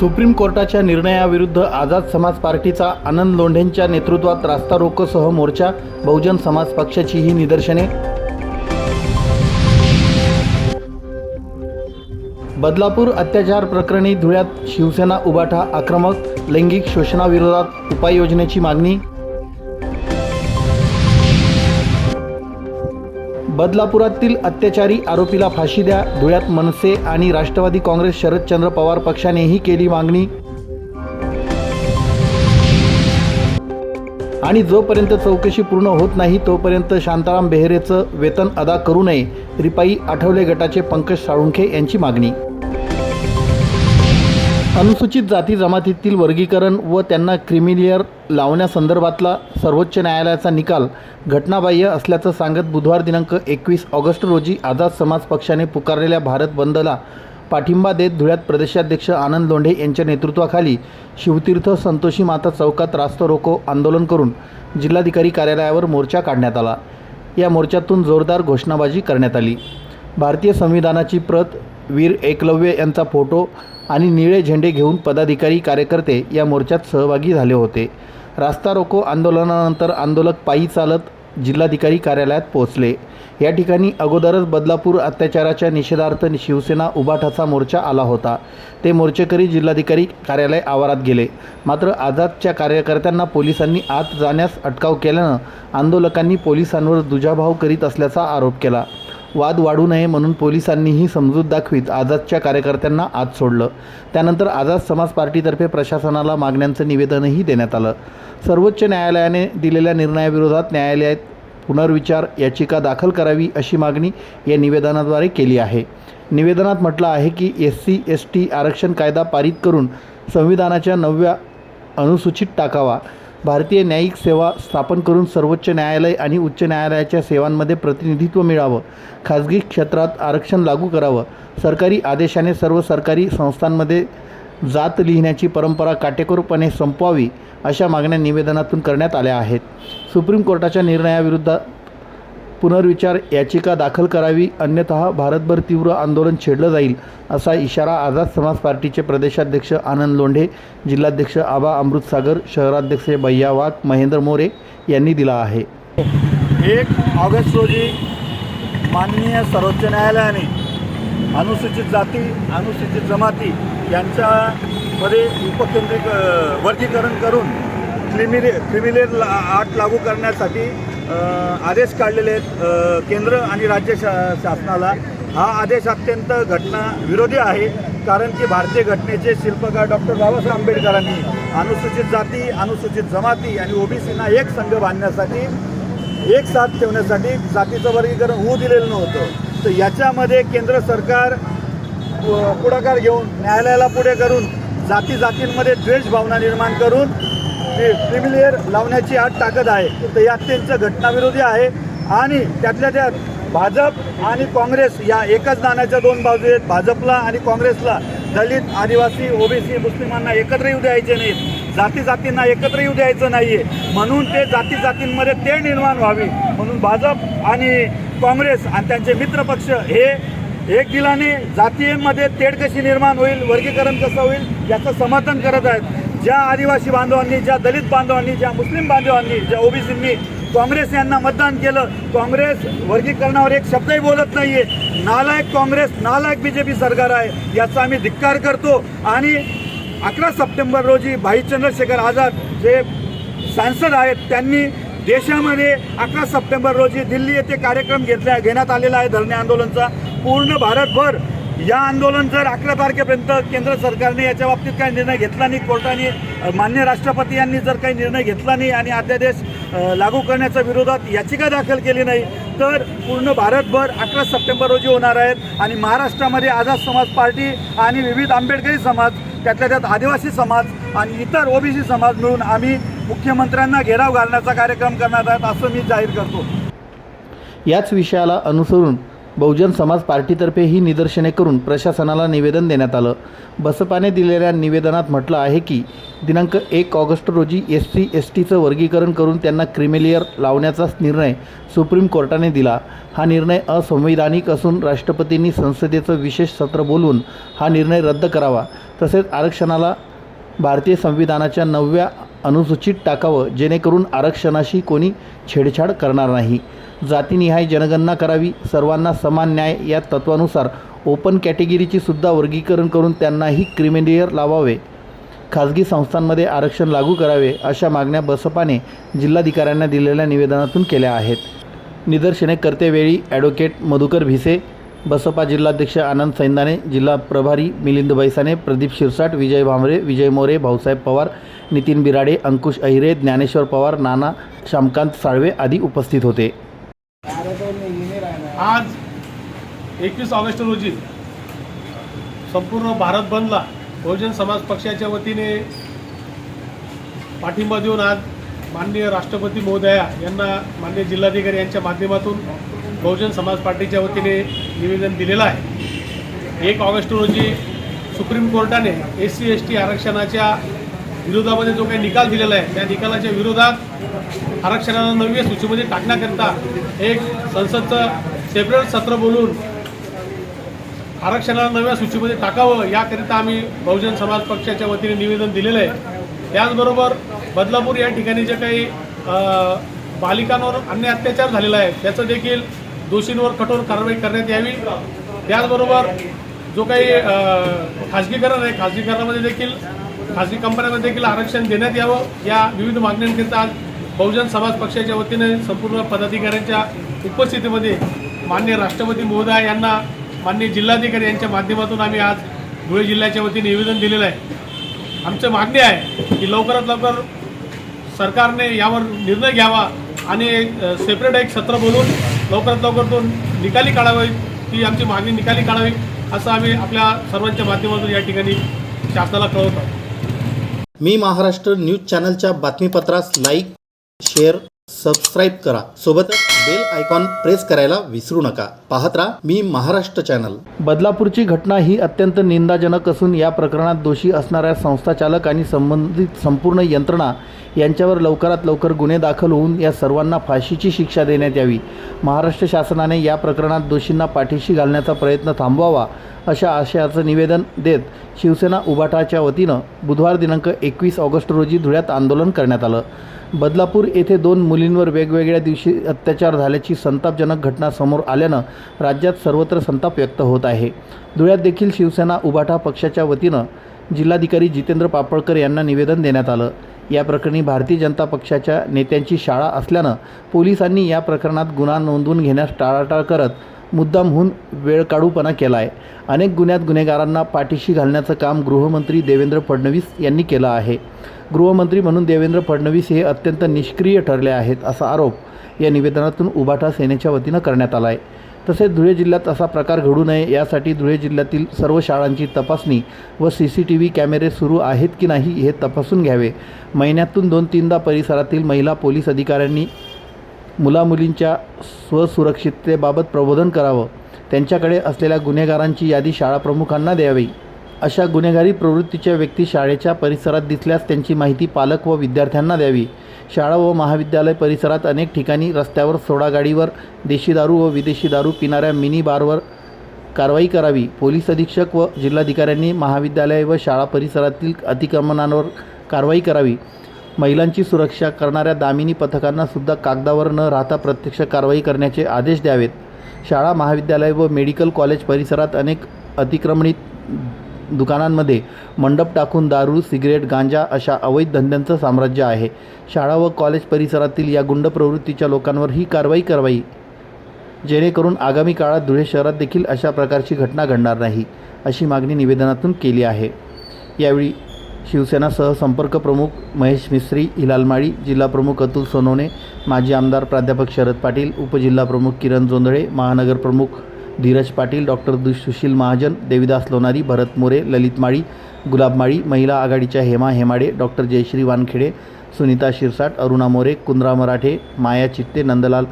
Supreme कोर्टाच्या निर्णयाविरुद्ध आझाद समाज पार्टीचा आनंद लोंढेंच्या नेतृत्वात रास्ता रोकोसह मोर्चा बहुजन समाज पक्षाची ही निदर्शने. बदलापूर अत्याचार प्रकरणी धुळ्यात शिवसेना उबाठा आक्रमक लैंगिक शोषणाविरोधात उपाययोजनेची मागणी. बदलापुरातील अत्याचारी आरोपीला फाशी द्या. धुळ्यात मनसे आणि राष्ट्रवादी काँग्रेस शरदचंद्र पवार पक्षानेही केली मागणी. आणि जोपर्यंत चौकशी पूर्ण होत नाही तोपर्यंत शांताराम बेहरेचं वेतन अदा करू नये रिपाई आठवले गटाचे पंकज साळुंखे यांची मागणी. अनुसूचित जाती जमातीतील वर्गीकरण व त्यांना क्रिमिलियर लावण्यासंदर्भातला सर्वोच्च न्यायालयाचा निकाल घटनाबाह्य असल्याचं सांगत बुधवार दिनांक एकवीस ऑगस्ट रोजी आझाद समाज पक्षाने पुकारलेल्या भारत बंदला पाठिंबा देत धुळ्यात प्रदेशाध्यक्ष आनंद लोंढे यांच्या नेतृत्वाखाली शिवतीर्थ संतोषी माता चौकात रास्ता रोको आंदोलन करून जिल्हाधिकारी कार्यालयावर मोर्चा काढण्यात आला. या मोर्चातून जोरदार घोषणाबाजी करण्यात आली. भारतीय संविधानाची प्रत वीर एकलव्य यांचा फोटो आणि निळे झेंडे घेऊन पदाधिकारी कार्यकर्ते या मोर्चात सहभागी झाले होते. रास्ता रोको आंदोलनानंतर आंदोलक पायी चालत जिल्हाधिकारी कार्यालयात पोहोचले. या ठिकाणी अगोदरच बदलापूर अत्याचाराच्या निषेधार्थ शिवसेना उबाठाचा मोर्चा आला होता. ते मोर्चेकरी जिल्हाधिकारी कार्यालय आवारात गेले. मात्र आझादच्या कार्यकर्त्यांना पोलिसांनी आत जाण्यास अटकाव केल्यानं आंदोलकांनी पोलिसांवर दुजाभाव करीत असल्याचा आरोप केला. वाद वाढू नये म्हणून पोलिसांनीही समजूत दाखवीत आझादच्या कार्यकर्त्यांना आत सोडलं. त्यानंतर आझाद समाज पार्टीतर्फे प्रशासनाला मागण्यांचं निवेदनही देण्यात आलं. सर्वोच्च न्यायालयाने दिलेल्या निर्णयाविरोधात न्यायालयात पुनर्विचार याचिका दाखल करावी अशी मागणी या निवेदनाद्वारे केली आहे. निवेदनात म्हटलं आहे की एस सी एस टी आरक्षण कायदा पारित करून संविधानाच्या नवव्या अनुसूचित टाकावा. भारतीय न्यायिक सेवा स्थापन करून सर्वोच्च न्यायालय आणि उच्च न्यायालयाच्या सेवांमध्ये प्रतिनिधित्व मिळावं. खाजगी क्षेत्रात आरक्षण लागू करावं. सरकारी आदेशाने सर्व सरकारी संस्थांमध्ये जात लिहिण्याची परंपरा काटेकोरपणे संपवावी अशा मागण्या निवेदनातून करण्यात आल्या आहेत. सुप्रीम कोर्टाच्या निर्णयाविरुद्ध पुनर्विचार याचिका दाखल करावी अन्यतः भारतभर तीव्र आंदोलन छेडलं जाईल असा इशारा आझाद समाज पार्टीचे प्रदेशाध्यक्ष आनंद लोंढे जिल्हाध्यक्ष आबा अमृतसागर शहराध्यक्ष भैया वाघ महेंद्र मोरे यांनी दिला आहे. एक ऑगस्ट रोजी माननीय सर्वोच्च न्यायालयाने अनुसूचित जाती अनुसूचित जमाती यांच्यामध्ये उपकेंद्रिक अ, वर्गीकरण करून क्रिमिले क्रिमिलेर ला आट लागू करण्यासाठी आदेश काढलेले आहेत. केंद्र आणि राज्य शा शासनाला हा आदेश अत्यंत घटना विरोधी आहे. कारण की भारतीय घटनेचे शिल्पकार डॉक्टर बाबासाहेब आंबेडकरांनी अनुसूचित जाती अनुसूचित जमाती आणि ओबीसीना एक संघ बांधण्यासाठी एक साथ ठेवण्यासाठी जातीचं वर्गीकरण होऊ दिलेलं नव्हतं. तर याच्यामध्ये केंद्र सरकार पु- पुढाकार घेऊन न्यायालयाला पुढे करून जाती जातींमध्ये द्वेष भावना निर्माण करून क्रिमिलेअर लावण्याची आत टाकत आहे. तर यात त्यांचं घटनाविरोधी आहे. आणि त्यातल्या त्यात भाजप आणि काँग्रेस या एकच नाण्याच्या दोन बाजू आहेत. भाजपला आणि काँग्रेसला दलित आदिवासी ओबीसी मुस्लिमांना एकत्र येऊ द्यायचे नाहीत. जाती जातींना एकत्र येऊ द्यायचं नाही आहे म्हणून ते जाती जातींमध्ये ते निर्माण व्हावी. म्हणून भाजप आणि काँग्रेस आणि त्यांचे मित्रपक्ष हे एक दिलाने जातींमध्ये तेढ कशी निर्माण होईल वर्गीकरण कसं होईल याचं समर्थन करत आहेत. ज्या आदिवासी बांधवांनी ज्या दलित बांधवांनी ज्या मुस्लिम बांधवांनी ज्या ओबीसींनी काँग्रेस यांना मतदान केलं काँग्रेस वर्गीकरणावर एक शब्दही बोलत नाहीये. नालायक काँग्रेस नालायक बी जे पी सरकार आहे याचा आम्ही धिक्कार करतो. आणि अकरा सप्टेंबर रोजी भाई चंद्रशेखर आझाद जे सांसद आहेत त्यांनी देशामध्ये अकरा सप्टेंबर रोजी दिल्ली येथे कार्यक्रम घेतला घेण्यात आलेला आहे धरणे आंदोलनचा. पूर्ण भारतभर या आंदोलन जर अकरा तारखेपर्यंत केंद्र सरकारने याच्या बाबतीत काही निर्णय घेतला नाही कोर्टाने मान्य राष्ट्रपती यांनी जर काही निर्णय घेतला नाही आणि अध्यादेश लागू करण्याच्या विरोधात याचिका दाखल केली नाही तर पूर्ण भारतभर अकरा सप्टेंबर रोजी होणार आहेत आणि महाराष्ट्रामध्ये आझाद समाज पार्टी आणि विविध आंबेडकरी समाज त्यातल्या त्यात आदिवासी समाज आणि इतर ओबीसी समाज मिळून आम्ही मुख्यमंत्र्यांना घेराव घालण्याचा कार्यक्रम करणार आहोत असं मी जाहीर करतो. याच विषयाला अनुसरून बहुजन समाज पार्टीतर्फे ही निदर्शने करून प्रशासनाला निवेदन देण्यात आलं. बसपाने दिलेल्या निवेदनात म्हटलं आहे की दिनांक एक ऑगस्ट रोजी एस सी एस टीचं वर्गीकरण करून त्यांना क्रिमिलियर लावण्याचा निर्णय सुप्रीम कोर्टाने दिला. हा निर्णय असंवैधानिक असून राष्ट्रपतींनी संसदेचं विशेष सत्र बोलवून हा निर्णय रद्द करावा. तसेच आरक्षणाला भारतीय संविधानाच्या नवव्या अनुसूचित टाकावं जेणेकरून आरक्षणाशी कोणी छेडछाड करणार नाही. जातीनिहाय जनगणना करावी. सर्वांना समान न्याय या तत्वानुसार ओपन कॅटेगरीचीसुद्धा वर्गीकरण करून त्यांनाही क्रिमिलियर लावावे. खाजगी संस्थांमध्ये आरक्षण लागू करावे अशा मागण्या बसपाने जिल्हाधिकाऱ्यांना दिलेल्या निवेदनातून केल्या आहेत. निदर्शने करतेवेळी ॲडव्होकेट मधुकर भिसे बसपा जिल्हाध्यक्ष आनंद सैंदाने जिल्हा प्रभारी मिलिंद बैसाने प्रदीप शिरसाट विजय भांबरे विजय मोरे भाऊसाहेब पवार नितीन बिराडे अंकुश अहिरे ज्ञानेश्वर पवार नाना श्यामकांत साळवे आदी उपस्थित होते. आज एकवीस ऑगस्ट रोजी संपूर्ण भारत बंदला बहुजन समाज पक्षाच्या वतीने पाठिंबा देऊन आज माननीय राष्ट्रपती महोदया यांना माननीय जिल्हाधिकारी यांच्या माध्यमातून बहुजन समाज पार्टीच्या वतीने निवेदन दिलेलं आहे. एक ऑगस्ट रोजी सुप्रीम कोर्टाने एस सी एस टी आरक्षणाच्या विरोधामध्ये जो काही निकाल दिलेला आहे त्या निकालाच्या विरोधात आरक्षणाला नवीन सूचीमध्ये टाकण्याकरिता एक संसदचं सेपरेट सत्र बोलून आरक्षणाला नव्या सूचीमध्ये टाकावं याकरिता आम्ही बहुजन समाज पक्षाच्या वतीने निवेदन दिलेलं आहे. त्याचबरोबर बदलापूर या ठिकाणी जे काही बालिकांवर अन्य अत्याचार झालेला आहे त्याचं देखील दोषींवर कठोर कारवाई करण्यात यावी. त्याचबरोबर जो काही खाजगीकरण आहे खाजगीकरणामध्ये देखील खाजगी कंपन्यांमध्ये देखील आरक्षण देण्यात यावं. या विविध मागण्यांकरिता आज बहुजन समाज पक्षाच्या वतीने संपूर्ण पदाधिकाऱ्यांच्या उपस्थितीमध्ये मान्य राष्ट्रपती महोदय यांना मान्य जिल्हाधिकारी यांच्या माध्यमातून आम्ही आज धुळे जिल्ह्याच्या वतीने निवेदन दिलेलं आहे. आमचं मागणी आहे की लवकरात लवकर सरकारने यावर निर्णय घ्यावा आणि सेपरेट एक सत्र बोलून लवकरात लवकर तो निकाली काढावी ती आमची मागणी निकाली काढावी असं आम्ही आपल्या सर्वांच्या माध्यमातून या ठिकाणी शासनाला कळवत आहोत. मी महाराष्ट्र न्यूज चॅनलच्या बातमीपत्रास लाईक शेअर सबस्क्राईब करा. सोबतच बेल आयकॉन प्रेस करायला विसरू नका. पाहत राहा मी महाराष्ट्र चॅनल बदलापूरची घटना ही अत्यंत निंदाजनक असून या प्रकरणात दोषी असणाऱ्या संस्थाचालक आणि संबंधित संपूर्ण यंत्रणा यांच्यावर लवकरात लवकर गुन्हे दाखल होऊन या सर्वांना फाशीची शिक्षा देण्यात यावी. महाराष्ट्र शासनाने या प्रकरणात दोषींना पाठीशी घालण्याचा प्रयत्न थांबवावा अशा आशयाचं निवेदन देत शिवसेना उभाटाच्या वतीनं बुधवार दिनांक एकवीस ऑगस्ट रोजी धुळ्यात आंदोलन करण्यात आलं. बदलापूर येथे दोन मुलींवर वेगवेगळ्या दिवशी अत्याचार झाल्याची संतापजनक घटना समोर आल्यानं राज्यात सर्वत्र संताप व्यक्त होत आहे. धुळ्यात देखील शिवसेना उभाटा पक्षाच्या वतीनं जिल्हाधिकारी जितेंद्र पापळकर यांना निवेदन देण्यात आलं. या प्रकरणी भारतीय जनता पक्षाच्या नेत्यांची शाळा असल्यानं पोलिसांनी या प्रकरणात गुन्हा नोंदवून घेण्यास टाळाटाळ करत मुद्दामहून वेळ काढूपणा केला आहे अनेक गुन्ह्यात गुन्हेगारांना पाठीशी घालण्याचं काम गृहमंत्री देवेंद्र फडणवीस यांनी केलं आहे. गृहमंत्री म्हणून देवेंद्र फडणवीस हे अत्यंत निष्क्रिय ठरले आहेत असा आरोप या निवेदनातून उभाटा सेनेच्या वतीनं करण्यात आला आहे तसेच धुळे जिल्ह्यात असा प्रकार घडू नये यासाठी धुळे जिल्ह्यातील सर्व शाळांची तपासणी व सी सी टी व्ही कॅमेरे सुरू आहेत की नाही हे तपासून घ्यावे. महिन्यातून दोन तीनदा परिसरातील महिला पोलीस अधिकाऱ्यांनी मुलामुलींच्या स्वसुरक्षिततेबाबत प्रबोधन करावं त्यांच्याकडे असलेल्या गुन्हेगारांची यादी शाळाप्रमुखांना द्यावी. अशा गुन्हेगारी प्रवृत्तीच्या व्यक्ती शाळेच्या परिसरात दिसल्यास त्यांची माहिती पालक व विद्यार्थ्यांना द्यावी. शाळा व महाविद्यालय परिसरात अनेक ठिकाणी रस्त्यावर सोडागाडीवर देशी दारू व विदेशी दारू पिणाऱ्या मिनी बारवर कारवाई करावी. पोलीस अधीक्षक व जिल्हाधिकाऱ्यांनी महाविद्यालय व शाळा परिसरातील अतिक्रमणांवर कारवाई करावी. महिलांची सुरक्षा करणाऱ्या दामिनी पथकांना सुद्धा कागदावर न राहता प्रत्यक्ष कारवाई करण्याचे आदेश द्यावेत. शाळा महाविद्यालय व मेडिकल कॉलेज परिसरात अनेक अतिक्रमणित दुकानांमध्ये मंडप टाकून दारू सिगरेट गांजा अशा अवैध धंद्यांचं साम्राज्य आहे. शाळा व कॉलेज परिसरातील या गुंड प्रवृत्तीच्या लोकांवर ही कारवाई करावी जेणेकरून आगामी काळात धुळे शहरात देखील अशा प्रकारची घटना घडणार नाही अशी मागणी निवेदनातून केली आहे. यावेळी शिवसेना सहसंपर्क प्रमुख महेश मिस्त्री हिलालमाळी जिल्हाप्रमुख अतुल सोनवणे माजी आमदार प्राध्यापक शरद पाटील उपजिल्हाप्रमुख किरण जोंधळे महानगर प्रमुख धीरज पाटील डॉक्टर दु सुशील महाजन देविदास लोणारी भरत मोरे ललित माळी गुलाब माळी महिला आघाडीच्या हेमा हेमाडे डॉक्टर जयश्री वानखेडे सुनीता शिरसाट अरुणा मोरे कुंद्रा मराठे माया चित्ते नंदलाल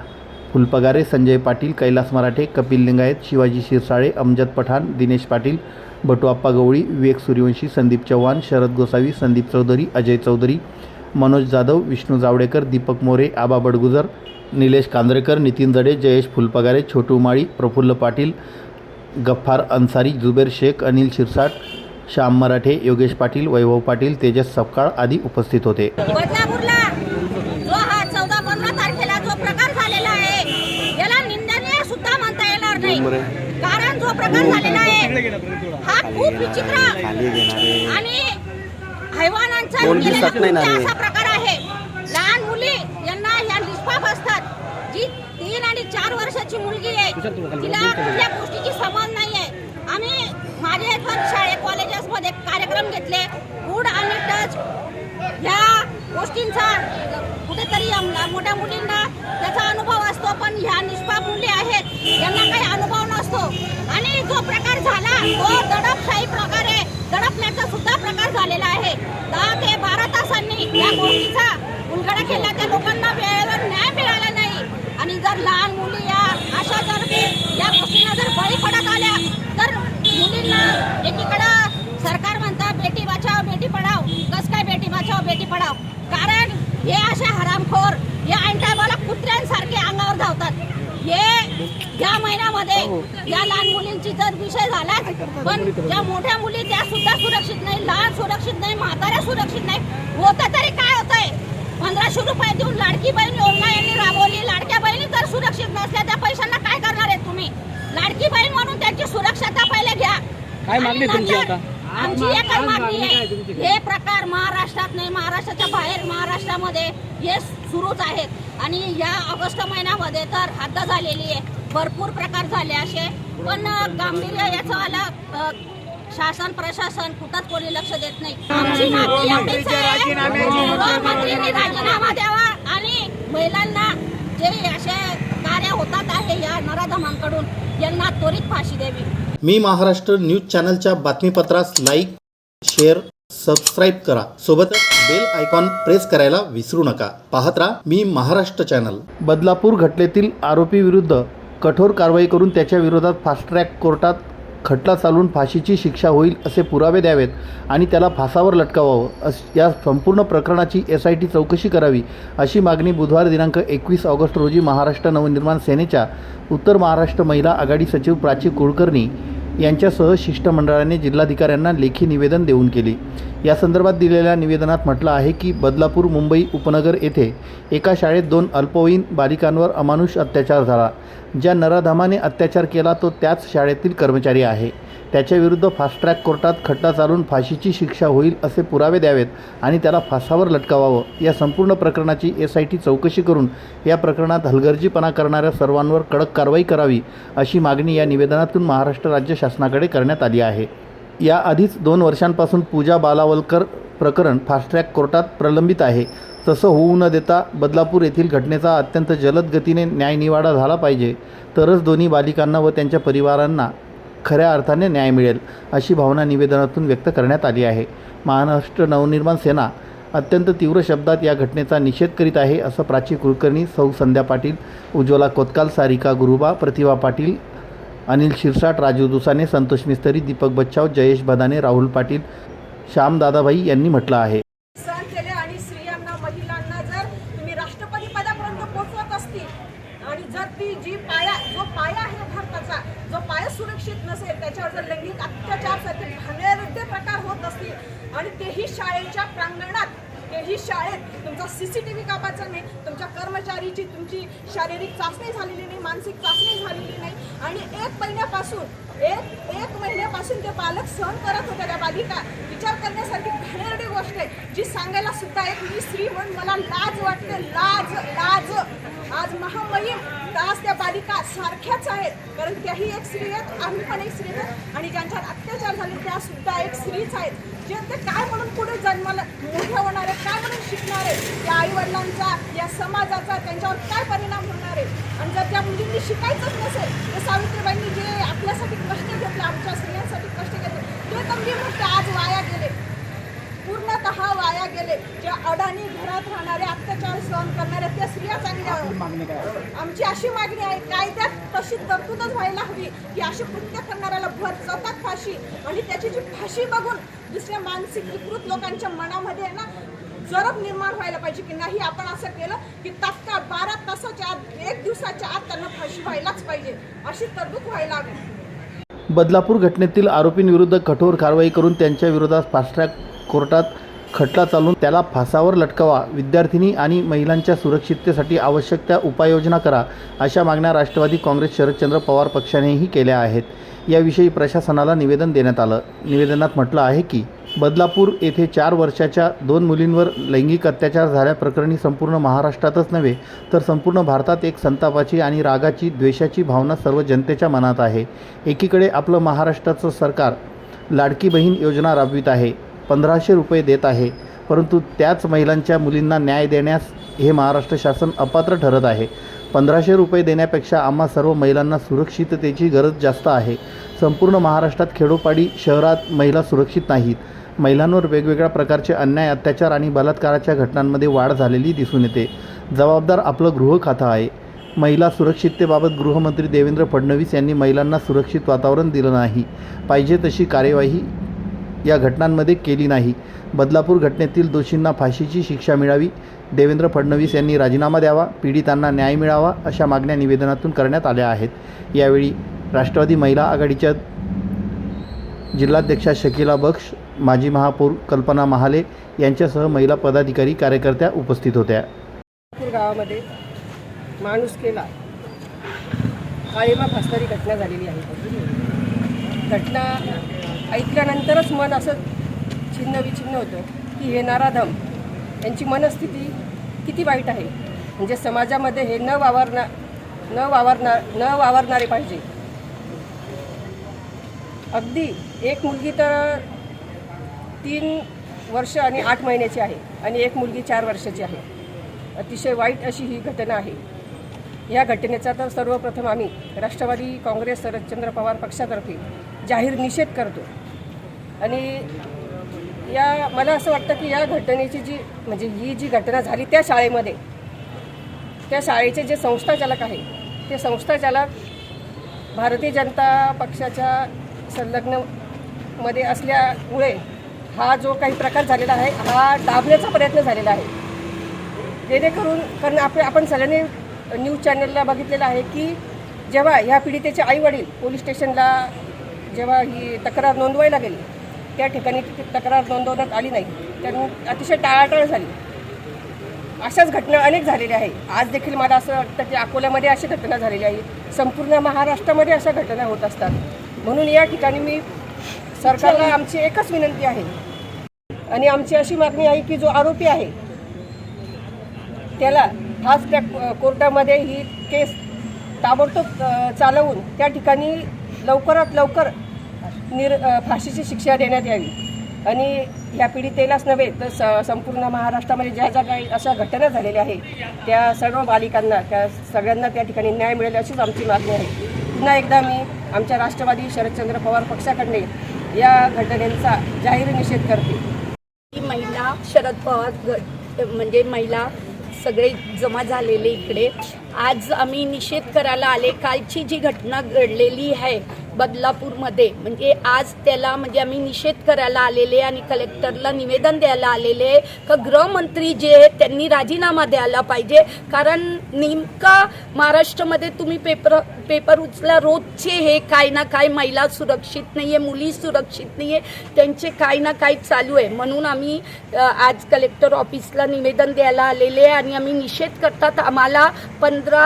फुलपगारे संजय पाटील कैलास मराठे कपिल लिंगायत शिवाजी शिरसाळे अमजद पठाण दिनेश पाटील बटुआप्पा गवळी विवेक सूर्यवंशी संदीप चव्हाण शरद गोसावी संदीप चौधरी अजय चौधरी मनोज जाधव विष्णू जावडेकर दीपक मोरे आबा बडगुजर निलेश कांद्रेकर नितीन जडे जयेश फुलपगारे छोटू माळी प्रफुल्ल पाटील गफ्फार अन्सारी जुबेर शेख अनिल शिरसाट श्याम मराठे योगेश पाटील वैभव पाटील तेजस सपकाळ आदी उपस्थित होते बदलापूरला जो हा चौदा पंधरा तारखेला जो प्रकार झालेला आहे याला निंदनीय सुद्धा म्हणता येणार नाही कारण जो प्रकार झालेला आहे. हा खूप विचित्र आणि हैवानांचा असा प्रकार आहे. लहान मुली यांना या निष्पाप असतात जी तीन आणि चार वर्षाची मुलगी आहे तिला कुठल्या गोष्टीची समज नाही आहे आम्ही माझे पण शाळे कॉलेजेसमध्ये कार्यक्रम घेतले. फूड आणि टच ह्या गोष्टींचा कुठेतरी मोठ्या मुलींना त्याचा अनुभव असतो पण ह्या निष्पाप मुली आहेत. यांना काही जो प्रकार झाला तो दडपशाही प्रकारे दडपण्याचा सुद्धा प्रकार झालेला आहे. दहा ते बारा तासांनी या गोष्टीचा उलगडा केला त्या लोकांना वेळेवर न्याय मिळाला नाही. आणि जर लहान मुली या अशा जर या गोष्टींना जर बळी पडत आल्या तर मुलींना एकीकडं सरकार म्हणतात बेटी बचाव बेटी पढाव. कस काय बेटी बचाव बेटी पढाव? कारण हे अशा हरामखोर या महिन्यामध्ये या लहान मुलींची तर विषय झाला पण ज्या मोठ्या मुली त्या सुद्धा सुरक्षित नाही लहान सुरक्षित नाही म्हाताऱ्या सुरक्षित नाही. होतं तरी काय होतंय? पंधराशे रुपये देऊन लाडकी बहीण योजना यांनी राबवली. लाडक्या बहिणी जर सुरक्षित नसल्या त्या पैशांना काय करणार आहे तुम्ही? लाडकी बहीण म्हणून त्यांची सुरक्षता पहिले घ्या. काय मागणी तुमची आता? आमची एकच मागणी आहे. हे प्रकार महाराष्ट्रात नाही महाराष्ट्राच्या बाहेर महाराष्ट्रामध्ये हे सुरूच आहेत. आणि या ऑगस्ट महिन्यामध्ये तर हद्द झालेली आहे. भरपूर प्रकार झाले असे. पण गांभीर्य याचं आलं शासन प्रशासन कुठंच कोणी लक्ष देत नाही. आमची मागणी एवढीच आहे गृहमंत्र्यांनी राजीनामा द्यावा आणि महिलांना जे असे कार्य होतात आहे या नराधमांकडून यांना त्वरित फाशी द्यावी. मी महाराष्ट्र न्यूज चॅनलच्या बातमीपत्रास लाईक शेअर सबस्क्राईब करा. सोबतच बेल आयकॉन प्रेस करायला विसरू नका. पाहत राहा मी महाराष्ट्र चॅनल. बदलापूर घटनेतील आरोपीविरुद्ध कठोर कारवाई करून त्याच्या विरोधात फास्ट ट्रॅक कोर्टात खटला चालून फाशीची शिक्षा होईल असे पुरावे द्यावेत आणि त्याला फासावर लटकावावं. अस या संपूर्ण प्रकरणाची एस आय टी चौकशी करावी अशी मागणी बुधवार दिनांक एकवीस ऑगस्ट रोजी महाराष्ट्र नवनिर्माण सेनेच्या उत्तर महाराष्ट्र महिला आघाडी सचिव प्राची कुलकर्णी यांच्यासह शिष्टमंडळाने जिल्हाधिकाऱ्यांना लेखी निवेदन देऊन केली. या संदर्भात दिलेल्या निवेदनात म्हटलं आहे की बदलापूर मुंबई उपनगर येथे एका शाळेत दोन अल्पवयीन बालिकांवर अमानुष अत्याचार झाला. ज्या नराधमाने अत्याचार केला तो त्याच शाळेतील कर्मचारी आहे. त्याच्याविरुद्ध फास्ट्रॅक कोर्टात खट्टा चालून फाशीची शिक्षा होईल असे पुरावे द्यावेत आणि त्याला फासावर लटकावावं. या संपूर्ण प्रकरणाची एस आय टी चौकशी करून या प्रकरणात हलगर्जीपणा करणाऱ्या सर्वांवर कडक कारवाई करावी अशी मागणी या निवेदनातून महाराष्ट्र राज्य शासनाकडे करण्यात आली आहे. याआधीच दोन वर्षांपासून पूजा बालावलकर प्रकरण फास्ट्रॅक कोर्टात प्रलंबित आहे. तसं होऊ न देता बदलापूर येथील घटनेचा अत्यंत जलद गतीने न्यायनिवाडा झाला पाहिजे. तरच दोन्ही बालिकांना व त्यांच्या परिवारांना खऱ्या अर्थाने न्याय मिळेल अशी भावना निवेदनातून व्यक्त करण्यात आली आहे. महाराष्ट्र नवनिर्माण सेना अत्यंत तीव्र शब्दात या घटनेचा निषेध करीत आहे असं प्राची कुलकर्णी सौ संध्या पाटील उज्ज्वला कोतकाल सारिका गुरुबा प्रतिभा पाटील अनिल शिरसाट राजू दुसाने संतोष मिस्तरी दीपक बच्चाव जयेश भदाने राहुल पाटील श्याम दादाभाई यांनी म्हटलं आहे सहन केले आणि स्त्रियांना महिलांना जर तुम्ही राष्ट्रपती पदापर्यंत पोहोचवत असतील आणि जर ती जी पाया जो पाया आहे भारताचा जो पाया सुरक्षित नसेल त्याच्यावर जर लैंगिक अत्याचार सारखे घाणेरडे प्रकार होत असतील आणि तेही शाळेच्या प्रांगणात तेही शाळेत तुमचा सीसीटीव्ही कापायचा नाही. तुमच्या कर्मचारीची तुमची शारीरिक चाचणी झालेली नाही मानसिक चाचणी झालेली नाही. आणि एक महिन्यापासून एक एक महिन्यापासून ते पालक सहन करत होत्या त्या बालिका. विचार करण्यासारखी घाणेरडी गोष्ट आहे. जी सांगायला सुद्धा एक मी स्त्री म्हणून मला लाज वाटते लाज लाज. आज महामहिम आज त्या बालिका सारख्याच आहेत. कारण त्याही एक स्त्री आहेत आम्ही पण एक स्त्री आहेत. आणि ज्यांच्यावर अत्याचार झाले त्या सुद्धा एक स्त्रीच आहेत. जे ते काय म्हणून पुढे जन्माला मोठे होणार आहेत काय म्हणून शिकणार आहेत? या आईवडिलांचा या समाजाचा त्यांच्यावर काय परिणाम होणार आहे? आणि जर त्या मुलींनी शिकायचंच नसेल तर सावित्रीबाईंनी जे आपल्यासाठी कष्ट घेतले आमच्या स्त्रियांसाठी कष्ट घेतले ते तर मी म्हणते आज वाया गेले. पूर्णतः वाया गेले. ज्या अडाणी घरात राहणाऱ्या अत्याचार सहन करणाऱ्या त्या स्त्रिया चांगल्या आमची अशी मागणी आहे कायद्यात तशी तरतूदच व्हायला हवी. की अशी कृत्य करणाऱ्याला भर चौकात फाशी आणि त्याची जी फाशी बघून दुसऱ्या मानसिक विकृत लोकांच्या मनामध्ये आहे ना जरब निर्माण व्हायला पाहिजे की नाही आपण असं केलं की तात्काळ बारा तासाच्या आत एक दिवसाच्या आत त्यांना फाशी व्हायलाच पाहिजे अशी तरतूद व्हायला हवी. बदलापूर घटनेतील आरोपींविरुद्ध कठोर कारवाई करून त्यांच्या विरोधात फास्ट ट्रॅक कोर्टात खटला चालून त्याला फासावर लटकावा विद्यार्थिनी आणि महिलांच्या सुरक्षिततेसाठी आवश्यक त्या उपाययोजना करा अशा मागण्या राष्ट्रवादी काँग्रेस शरदचंद्र पवार पक्षानेही केल्या आहेत. याविषयी प्रशासनाला निवेदन देण्यात आलं. निवेदनात म्हटलं आहे की बदलापूर येथे चार वर्षाच्या दोन मुलींवर लैंगिक अत्याचार झाल्याप्रकरणी संपूर्ण महाराष्ट्रातच नव्हे तर संपूर्ण भारतात एक संतापाची आणि रागाची द्वेषाची भावना सर्व जनतेच्या मनात आहे. एकीकडे आपलं महाराष्ट्राचं सरकार लाडकी बहीण योजना राबवित आहे पंधराशे रुपये देत आहे परंतु त्याच महिलांच्या मुलींना न्याय देण्यास हे महाराष्ट्र शासन अपात्र ठरत आहे. पंधराशे रुपये देण्यापेक्षा आम्हा सर्व महिलांना सुरक्षिततेची गरज जास्त आहे. संपूर्ण महाराष्ट्रात खेडोपाडी शहरात महिला सुरक्षित नाहीत. महिलांवर वेगवेगळ्या प्रकारचे अन्याय अत्याचार आणि बलात्काराच्या घटनांमध्ये वाढ झालेली दिसून येते. जबाबदार आपलं गृह खातं आहे. महिला सुरक्षिततेबाबत गृहमंत्री देवेंद्र फडणवीस यांनी महिलांना सुरक्षित वातावरण दिलं नाही. पाहिजे तशी कार्यवाही या घटनांमध्ये केली नाही. बदलापूर घटनेतील दोषींना फाशीची शिक्षा मिळावी देवेंद्र फडणवीस यांनी राजीनामा द्यावा पीडितांना न्याय मिळावा अशा मागण्या निवेदनातून करण्यात आल्या आहेत. यावेळी राष्ट्रवादी महिला आघाडीच्या जिल्हाध्यक्षा शकिला बक्ष माजी महापौर कल्पना महाले यांच्यासह महिला पदाधिकारी कार्यकर्त्या उपस्थित होत्या. गावामध्ये माणूस केला. काळीमा फासणारी घटना झालेली आहे. घटना ऐकल्यानंतरच मन असं छिन्न विछिन्न होतं की हे नाराधम यांची मनस्थिती किती वाईट आहे? म्हणजे समाजामध्ये हे न वावरणार न वावरणार न वावरणारे पाहिजे. अगदी एक मुलगी तर तीन वर्ष आणि आठ महिन्याची आहे आणि एक मुलगी चार वर्षाची आहे. अतिशय वाईट अशी ही घटना आहे. या घटनेचा तर सर्वप्रथम आम्ही राष्ट्रवादी काँग्रेस शरदचंद्र पवार पक्षातर्फे जाहीर निषेध करतो. आणि या मला असं वाटतं की या घटनेची जी म्हणजे ही जी घटना झाली त्या शाळेमध्ये त्या शाळेचे जे संस्थाचालक आहे ते संस्थाचालक भारतीय जनता पक्षाच्या संलग्नमध्ये असल्यामुळे हा जो काही प्रकार झालेला आहे हा दाबण्याचा प्रयत्न झालेला आहे. जेणेकरून कारण आपल्या आपण सगळ्यांनी न्यूज चॅनलला बघितलेलं आहे की जेव्हा ह्या पीडितेचे आईवडील पोलीस स्टेशनला जेव्हा ही तक्रार नोंदवायला गेली त्या ठिकाणी ती तक्रार नोंदवण्यात आली नाही. त्यांनी अतिशय टाळाटाळ झाली. अशाच घटना अनेक झालेल्या आहे आज देखील मला असं वाटतं की अकोल्यामध्ये अशी घटना झालेली आहे. संपूर्ण महाराष्ट्रामध्ये अशा घटना होत असतात. म्हणून या ठिकाणी मी सरकारला आमची एकच विनंती आहे. आणि आमची अशी मागणी आहे की जो आरोपी आहे त्याला फास्ट ट्रॅक कोर्टामध्ये ही केस ताबडतोब चालवून त्या ठिकाणी लवकरात लवकर निर फाशीची शिक्षा देण्यात यावी. आणि ह्या पीडितेलाच नव्हे तर स संपूर्ण महाराष्ट्रामध्ये ज्या ज्या काही अशा घटना झालेल्या आहेत त्या सर्व बालिकांना त्या सगळ्यांना त्या ठिकाणी न्याय मिळेल अशीच आमची मागणी आहे. पुन्हा एकदा मी आमच्या राष्ट्रवादी शरदचंद्र पवार पक्षाकडने या घटनेचा जाहीर निषेध करते. ही महिला शरद पवार गट म्हणजे महिला सगळे जमा झालेले इकडे. आज आम्ही निषेध करायला आले. कालची जी घटना घडलेली आहे बदलापूरमध्ये. म्हणजे आज त्याला म्हणजे आम्ही निषेध करायला आलेले आणि कलेक्टरला निवेदन द्यायला आलेले आहे. का गृहमंत्री जे त्यांनी राजीनामा द्यायला पाहिजे. कारण नेमका महाराष्ट्रामध्ये तुम्ही पेपर पेपर उचला रोजचे हे काय ना काय महिला सुरक्षित नाही आहे मुली सुरक्षित नाही आहे त्यांचे काही ना काही चालू आहे. म्हणून आम्ही आज कलेक्टर ऑफिसला निवेदन द्यायला आलेले आहे आणि आम्ही निषेध करतात. आम्हाला पंधरा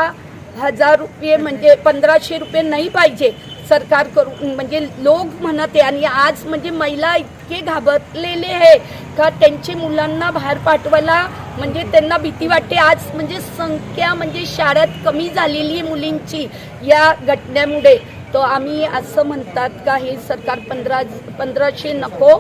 हजार रुपये म्हणजे पंधराशे रुपये नाही पाहिजे. सरकार करून म्हणजे लोक म्हणत आहे आणि आज म्हणजे महिला इतके घाबरलेले आहे का त्यांचे मुलांना बाहेर पाठवायला म्हणजे त्यांना भीती वाटते. आज म्हणजे संख्या म्हणजे शाळेत कमी झालेली आहे मुलींची या घटनेमुळे. तो आम्ही असं म्हणतात का हे सरकार पंधरा पंधराशे नको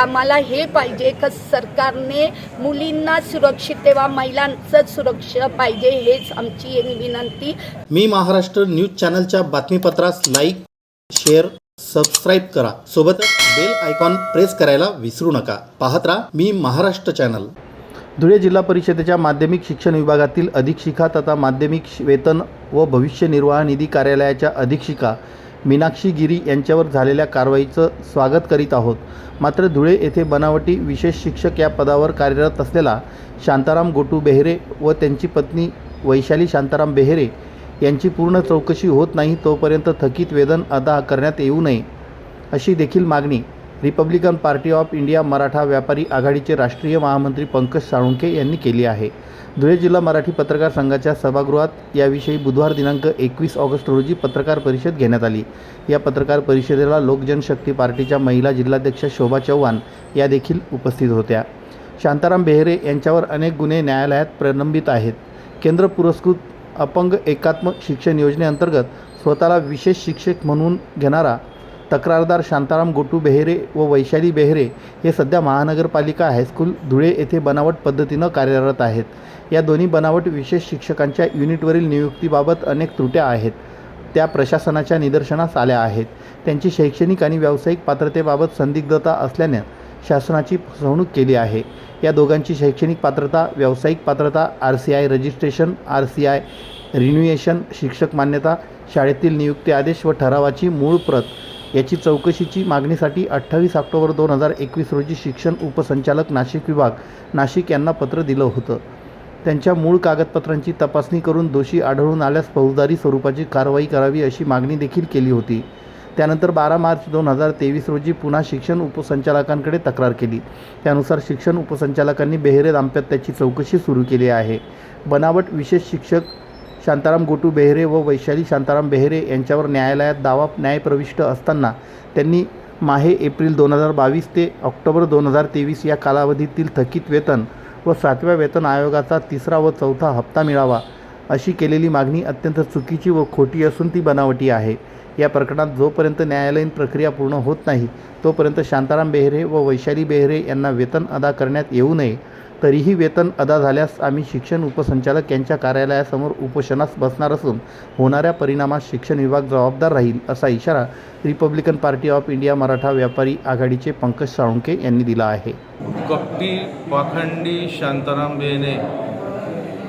आम्हाला हे पाहिजे का सरकारने मुलींना सुरक्षित ठेवा महिलांचं सुरक्षा पाहिजे हेच आमची एक विनंती. मी महाराष्ट्र न्यूज चॅनलच्या बातमीपत्रास लाईक शेअर सबस्क्राईब करा. सोबतच बेल आयकॉन प्रेस करायला विसरू नका. पाहत राहा मी महाराष्ट्र चॅनल धुळे जिल्हा परिषदेच्या माध्यमिक शिक्षण विभागातील अधीक्षिका तथा माध्यमिक वेतन व भविष्य निर्वाह निधी कार्यालयाच्या अधीक्षिका मीनाक्षी गिरी यांच्यावर झालेल्या कारवाईचं स्वागत करीत आहोत. मात्र धुळे येथे बनावटी विशेष शिक्षक या पदावर कार्यरत असलेला शांताराम गोटू बेहरे व त्यांची पत्नी वैशाली शांताराम बेहरे यांची पूर्ण चौकशी होत नाही तोपर्यंत थकीत वेतन अदा करण्यात येऊ नये अशी देखील मागणी Republican Party of India Maratha व्यापारी आघाडीचे राष्ट्रीय महामंत्री पंकज साळुंके यांनी केली आहे. धुळे जिल्हा मराठी पत्रकार संघाच्या सभागृहात याविषयी बुधवार दिनांक एकवीस ऑगस्ट रोजी पत्रकार परिषद घेण्यात आली. या पत्रकार परिषदेला लोकजनशक्ती पार्टीच्या महिला जिल्हाध्यक्ष शोभा चव्हाण या देखील उपस्थित होत्या. शांताराम बेहरे यांच्यावर अनेक गुन्हे न्यायालयात प्रलंबित आहेत. केंद्र पुरस्कृत अपंग एकात्मक शिक्षण योजनेअंतर्गत स्वतःला विशेष शिक्षक म्हणून घेणारा तक्रारदार शांताराम गोटू बेहेरे व वैशाली बेहेरे हे सध्या महानगरपालिका हायस्कूल धुळे येथे बनावट पद्धतीनं कार्यरत आहेत. या दोन्ही बनावट विशेष शिक्षकांच्या युनिटवरील नियुक्तीबाबत अनेक त्रुट्या आहेत. त्या प्रशासनाच्या निदर्शनास आल्या आहेत. त्यांची शैक्षणिक आणि व्यावसायिक पात्रतेबाबत संदिग्धता असल्याने शासनाची फसवणूक केली आहे. या दोघांची शैक्षणिक पात्रता व्यावसायिक पात्रता R C I registration R C I renewal शिक्षक मान्यता शाळेतील नियुक्ती आदेश व ठरावाची मूळ प्रत याची चौकशीची मागणीसाठी अठ्ठावीस ऑक्टोबर दोन हजार एकवीस रोजी शिक्षण उपसंचालक नाशिक विभाग नाशिक यांना पत्र दिलं होतं. त्यांच्या मूळ कागदपत्रांची तपासणी करून दोषी आढळून आल्यास फौजदारी स्वरूपाची कारवाई करावी अशी मागणी देखील केली होती. त्यानंतर बारा मार्च दोन हजार तेवीस रोजी पुन्हा शिक्षण उपसंचालकांकडे तक्रार केली. त्यानुसार शिक्षण उपसंचालकांनी बेहरे दाम्पत्याची चौकशी सुरू केली आहे. बनावट विशेष शिक्षक शांताराम गोटू बेहरे व वैशाली शांताराम बेहरे यांच्यावर न्यायालयात दावा न्यायप्रविष्ट असताना त्यांनी माहे एप्रिल दोन हजार बावीस ते ऑक्टोबर दोन हजार तेवीस या कालावधीतील थकीत वेतन व सातव्या वेतन आयोगाचा तिसरा व चौथा हप्ता मिळावा अशी केलेली मागणी अत्यंत चुकीची व खोटी असून ती बनावटी आहे. या प्रकरणात जोपर्यंत न्यायालयीन प्रक्रिया पूर्ण होत नाही तोपर्यंत शांताराम बेहरे व वैशाली बेहरे यांना वेतन अदा करण्यात येऊ नये. तरीही वेतन अदा झाल्यास आम्ही शिक्षण उपसंचालक यांच्या कार्यालयासमोर उपोषणास बसणार असून होणाऱ्या परिणामास शिक्षण विभाग जबाबदार राहील असा इशारा Republican Party of India Maratha व्यापारी आघाडीचे पंकज साळुंके यांनी दिला आहे. कपटी पाखंडी शांताराम बेने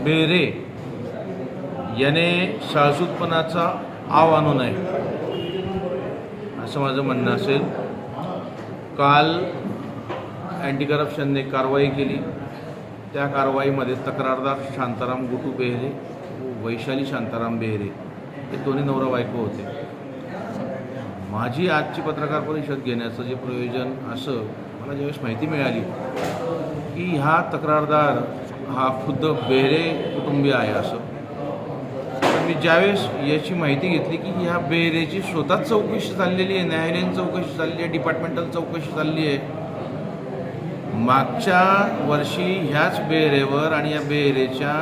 बेरे याने शाळसूतपणाचा आव आणू नये. असं माझं म्हणणं असेल. काल अँटी करप्शनने कारवाई केली. त्या कारवाईमध्ये तक्रारदार शांताराम गुटू बेहरे वैशाली शांताराम बेहरे हे दोन्ही नवरा बायको होते. माझी आजची पत्रकार परिषद घेण्याचं जे प्रयोजन असं मला ज्यावेळेस माहिती मिळाली की हा तक्रारदार हा खुद्द बेहरे कुटुंबीय आहे असं. मी ज्यावेळेस याची माहिती घेतली की ह्या बेहरेची स्वतःच चौकशी चाललेली आहे न्यायालयीन चौकशी चालली आहे डिपार्टमेंटल चौकशी चालली आहे. मागच्या वर्षी ह्याच बेहरेवर आणि या बेहरेच्या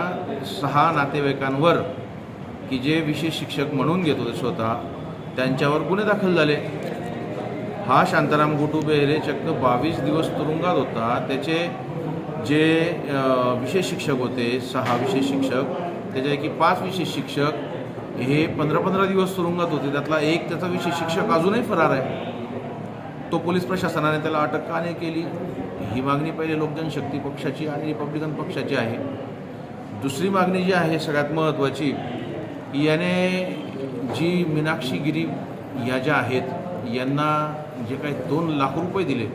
सहा नातेवाईकांवर की जे विशेष शिक्षक म्हणून घेत होते स्वतः त्यांच्यावर गुन्हे दाखल झाले. हा शांताराम गुटू बेहरे चक्क बावीस दिवस तुरुंगात होता. त्याचे जे विशेष शिक्षक होते सहा विशेष शिक्षक त्याच्यापैकी पाच विशेष शिक्षक हे पंधरा पंधरा दिवस तुरुंगात होते. त्यातला एक त्याचा विशेष शिक्षक अजूनही फरार आहे. तो पोलीस प्रशासनाने त्याला अटक का नाही केली? ही मागणी पहिले लोकजनशक्ती पक्षाची आणि रिपब्लिकन पक्षाची आहे. दुसरी मागणी जी आहे सगळ्यात महत्त्वाची की याने जी मीनाक्षी गिरी या ज्या आहेत यांना जे काही दोन लाख रुपये दिले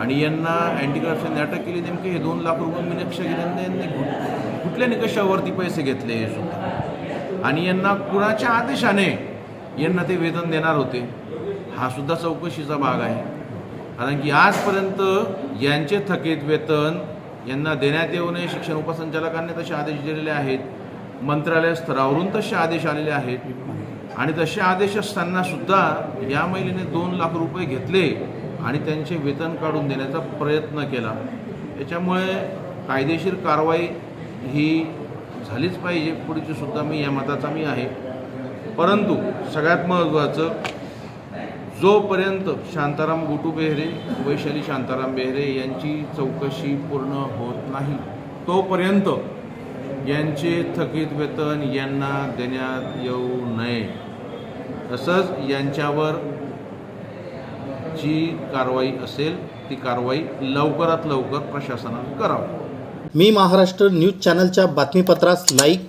आणि यांना अँटी करप्शनने अटक केली नेमके हे दोन लाख रुपये मीनाक्षी गिरीने यांनी कुठल्या निकषावरती पैसे घेतले हे सुद्धा. आणि यांना कुणाच्या आदेशाने यांना ते वेतन देणार होते हा सुद्धा चौकशीचा भाग आहे. कारण की आजपर्यंत यांचे थकीत वेतन यांना देण्यात येऊ नये शिक्षण उपसंचालकांनी तसे आदेश दिलेले आहेत मंत्रालय स्तरावरून तसे आदेश आलेले आहेत. आणि तसे आदेश असताना सुद्धा या महिलेने दोन लाख रुपये घेतले आणि त्यांचे वेतन काढून देण्याचा प्रयत्न केला. त्याच्यामुळे कायदेशीर कारवाई ही झालीच पाहिजे. पुढची सुद्धा मी या मताचा मी आहे. परंतु सगळ्यात महत्त्वाचं जोपर्यंत शांताराम गोटू बेहरे वैशाली शांताराम बेहरे यांची चौकशी पूर्ण होत नाही तोपर्यंत यांचे थकीत वेतन यांना देण्यात येऊ नये. तसंच यांच्यावर जी कारवाई असेल ती कारवाई लवकरात लवकर प्रशासनानं करावी. मी महाराष्ट्र न्यूज चॅनलच्या बातमीपत्रास लाईक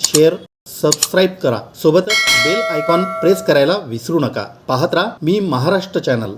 शेअर सबस्क्राईब करा. सोबतच बेल आयकॉन प्रेस करायला विसरू नका. पाहत राहा मी महाराष्ट्र चॅनल.